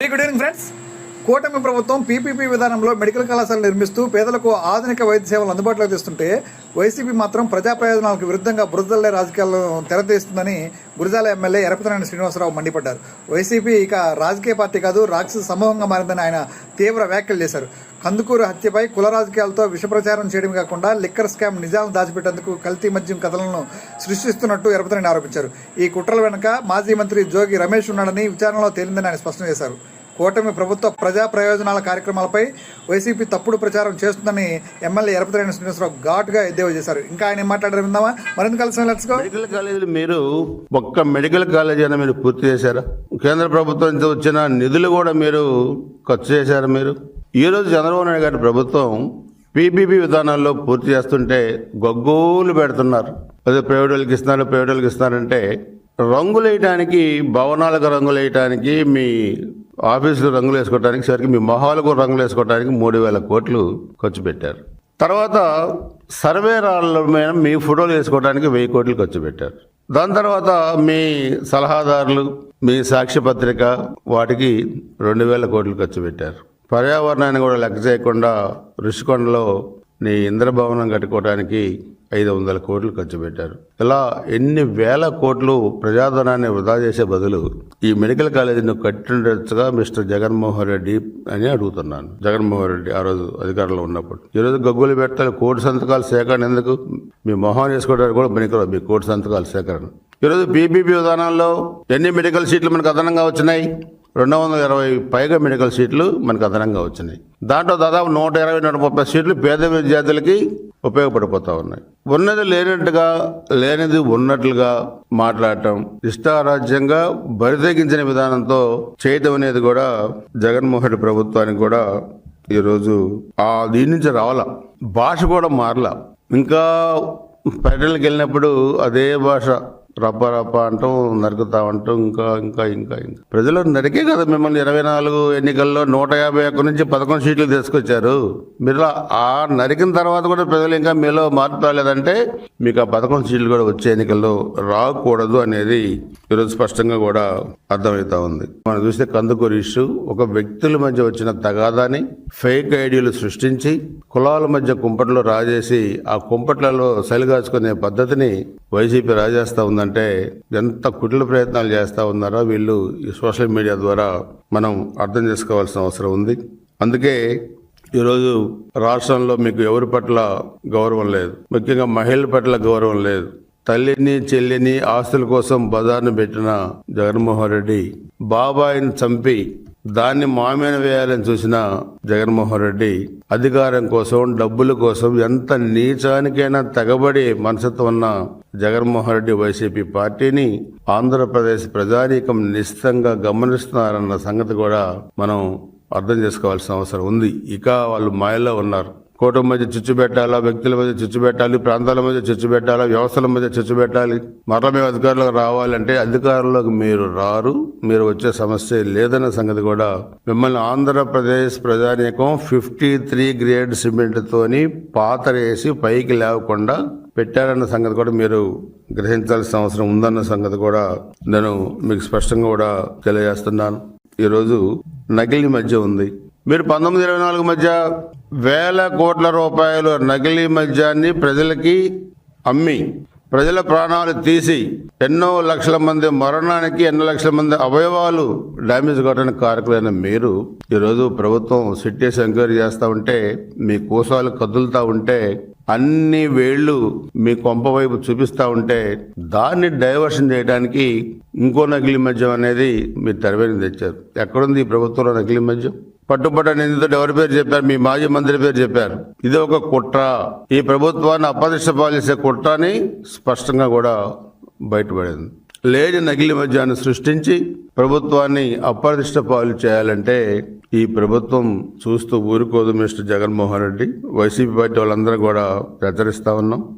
Good evening friends కూటమి ప్రభుత్వం PPP విధానంలో మెడికల్ కళాశాలలు నిర్మిస్తూ పేదలకు ఆధునిక వైద్య సేవలు అందుబాటులోకి తెస్తుంటే వైసీపీ మాత్రం ప్రజా ప్రయోజనాలకు విరుద్ధంగా బురదల్లే రాజకీయాలను తెరదీస్తుందని గురజాల ఎమ్మెల్యే ఎరపతినేని శ్రీనివాసరావు మండిపడ్డారు. వైసీపీ ఇక రాజకీయ పార్టీ కాదు రాక్షస సమూహంగా మారిందని ఆయన తీవ్ర వ్యాఖ్యలు చేశారు. కందుకూరు హత్యపై కుల రాజకీయాలతో విషప్రచారం చేయడం కాకుండా లిక్కర్ స్కామ్ నిజాలను దాచిపెట్టేందుకు కల్తీ మద్యం కథలను సృష్టిస్తున్నట్టు ఎరపతినేని ఆరోపించారు. ఈ కుట్రల వెనుక మాజీ మంత్రి జోగి రమేష్ ఉన్నాడని విచారణలో తేలిందని ఆయన స్పష్టం చేశారు. కూటమి ప్రభుత్వ ప్రజా ప్రయోజనాల కార్యక్రమాలపై వైసీపీ తప్పుడు ప్రచారం చేస్తుందని ఎమ్మెల్యే ఎరపతిరేని శ్రీనివాసరావు ఘాటుగా ఎద్దేవా చేశారు. ఇంకా ఆయన మాట్లాడారు విందామా? మరింత కలిసి మెడికల్ కాలేజీలు మీరు ఒక్క మెడికల్ కాలేజీ అయినా మీరు పూర్తి చేశారా? కేంద్ర ప్రభుత్వం వచ్చిన నిధులు కూడా మీరు ఖర్చు చేశారు మీరు? ఈరోజు చంద్రబాబు నాయుడు గారి ప్రభుత్వం పీపీపీ విధానాల్లో పూర్తి చేస్తుంటే గగ్గోలు పెడుతున్నారు. అదే ప్రైవేట్ వాళ్ళకి ఇస్తున్నారు ప్రైవేట్ వాళ్ళకి ఇస్తున్నారంటే రంగులు వేయటానికి భవనాలకు రంగులు వేయటానికి మీ ఆఫీసులు రంగులు వేసుకోవడానికి సరికి మీ మొహాలకు రంగులు వేసుకోవడానికి మూడు వేల కోట్లు ఖర్చు పెట్టారు. తర్వాత సర్వే రాళ్ళ మీద మీ ఫోటోలు వేసుకోవడానికి వెయ్యి కోట్లు ఖర్చు పెట్టారు. దాని తర్వాత మీ సలహాదారులు మీ సాక్షి పత్రిక వాటికి రెండు వేల కోట్లు ఖర్చు పెట్టారు. పర్యావరణాన్ని కూడా లెక్క చేయకుండా ఋషికొండలో నీ ఇంద్రభవనం కట్టుకోవడానికి ఐదు వందల కోట్లు ఖర్చు పెట్టారు. ఇలా ఎన్ని వేల కోట్లు ప్రజాధనాన్ని వృధా చేసే బదులు ఈ మెడికల్ కాలేజీని కట్టిండొచ్చుగా మిస్టర్ జగన్మోహన్ రెడ్డి అని అడుగుతున్నాను. జగన్మోహన్ రెడ్డి ఆ రోజు అధికారంలో ఉన్నప్పుడు. ఈరోజు గగ్గులు పెట్టాలి కోటి సంతకాలు సేకరణ ఎందుకు? మీ మొహం చేసుకోవడానికి కూడా పనికిరాదు మీ కోటి సంతకాలు సేకరణ. ఈరోజు పీపీపీ విధానంలో ఎన్ని మెడికల్ సీట్లు మనకు అదనంగా వచ్చినాయి? రెండు వందల ఇరవై పైగా మెడికల్ సీట్లు మనకు అదనంగా వచ్చినాయి. దాంట్లో దాదాపు నూట ఇరవై నూట ముప్పై సీట్లు పేద విద్యార్థులకి ఉపయోగపడిపోతూ ఉన్నాయి. ఉన్నది లేనట్టుగా లేనిది ఉన్నట్లుగా మాట్లాడటం ఇష్టారాజ్యంగా బరితెగించిన విధానంతో చేయటం అనేది కూడా జగన్మోహన్ రెడ్డి ప్రభుత్వానికి కూడా ఈరోజు ఆ దీని నుంచి రావాల. భాష కూడా మారలా. ఇంకా పర్యటనకి వెళ్ళినప్పుడు అదే భాష రప్ప రప్ప అంటూ నరుకుతా అంటూ ఇంకా ఇంకా ఇంకా ఇంకా. ప్రజలు నరికే కదా మిమ్మల్ని ఇరవై నాలుగు ఎన్నికల్లో నూట యాభై ఒక్క నుంచి పదకొండు సీట్లు తీసుకొచ్చారు. మీరు ఆ నరికిన తర్వాత కూడా ప్రజలు ఇంకా మీలో మార్పు రాలేదంటే మీకు ఆ పదకొండు సీట్లు కూడా వచ్చే ఎన్నికల్లో రాకూడదు అనేది ఈరోజు స్పష్టంగా కూడా అర్థమవుతా ఉంది. మనం చూస్తే కందుకూరు ఇష్యూ ఒక వ్యక్తుల మధ్య వచ్చిన తగాదాని ఫేక్ ఐడియాలు సృష్టించి కులాల మధ్య కుంపట్లో రాజేసి ఆ కుంపట్లలో సలిగాచుకునే పద్ధతిని వైసీపీ రాజేస్తా అంటే ఎంత కుటిల ప్రయత్నాలు చేస్తూ ఉన్నారో వీళ్ళు ఈ సోషల్ మీడియా ద్వారా మనం అర్థం చేసుకోవాల్సిన అవసరం ఉంది. అందుకే ఈరోజు రాష్ట్రంలో మీకు ఎవరి పట్ల గౌరవం లేదు. ముఖ్యంగా మహిళల పట్ల గౌరవం లేదు. తల్లిని చెల్లిని ఆస్తుల కోసం బజార్ను పెట్టిన జగన్మోహన్ రెడ్డి బాబాయిని చంపి దాన్ని మామేన వేయాలని చూసిన జగన్మోహన్ రెడ్డి అధికారం కోసం డబ్బుల కోసం ఎంత నీచానికైనా తెగబడి మనసత్వం ఉన్న జగన్మోహన్ రెడ్డి వైసీపీ పార్టీని ఆంధ్రప్రదేశ్ ప్రజానీకం నిశ్చితంగా గమనిస్తున్నారన్న సంగతి కూడా మనం అర్థం చేసుకోవాల్సిన అవసరం ఉంది. ఇక వాళ్ళు మాయలో ఉన్నారు. కోటం మధ్య చిచ్చు పెట్టాలా వ్యక్తుల మధ్య చిచ్చు పెట్టాలి ప్రాంతాల మధ్య చిచ్చు పెట్టాలా వ్యవస్థల మధ్య చిచ్చు పెట్టాలి? మరల మేము అధికారులకు రావాలంటే అధికారులకు మీరు రారు మీరు వచ్చే సమస్య లేదన్న సంగతి కూడా మిమ్మల్ని ఆంధ్రప్రదేశ్ ప్రజానీకం ఫిఫ్టీ త్రీ గ్రేడ్ సిమెంట్ తోని పాతరేసి పైకి లేవకుండా పెట్టారన్న సంగతి కూడా మీరు గ్రహించాల్సిన అవసరం ఉందన్న సంగతి కూడా నేను మీకు స్పష్టంగా కూడా తెలియజేస్తున్నాను. ఈరోజు నకిలీ మధ్య ఉంది. మీరు పంతొమ్మిది ఇరవై నాలుగు మధ్య వేల కోట్ల రూపాయలు నకిలీ మద్యాన్ని ప్రజలకి అమ్మి ప్రజల ప్రాణాలు తీసి ఎన్నో లక్షల మంది మరణానికి ఎన్నో లక్షల మంది అవయవాలు డ్యామేజ్ కావడానికి కారకులైన మీరు ఈరోజు ప్రభుత్వం సిట్టేసి ఎంక్వైరీ చేస్తూ ఉంటే మీ కోసాలు కదులుతూ ఉంటే అన్ని వేళ్ళు మీ కొంప వైపు చూపిస్తూ ఉంటే దాన్ని డైవర్షన్ చేయడానికి ఇంకో నకిలీ మద్యం అనేది మీరు తెరవేని తెచ్చారు. ఎక్కడుంది ఈ ప్రభుత్వంలో నకిలీ మద్యం? పట్టుబట్ట నిందితుడు ఎవరి పేరు చెప్పారు? మీ మాజీ మంత్రి పేరు చెప్పారు. ఇది ఒక కుట్ర. ఈ ప్రభుత్వాన్ని అప్రతిష్ట పాలిసే కుట్ర అని స్పష్టంగా కూడా బయటపడింది. లేని నకిలీ మధ్యాన్ని సృష్టించి ప్రభుత్వాన్ని అప్రదిష్ట పాలు చేయాలంటే ఈ ప్రభుత్వం చూస్తూ ఊరుకోదు mister Jaganmohan Reddy. YCP party వాళ్ళందరూ కూడా ప్రచరిస్తా ఉన్నాం.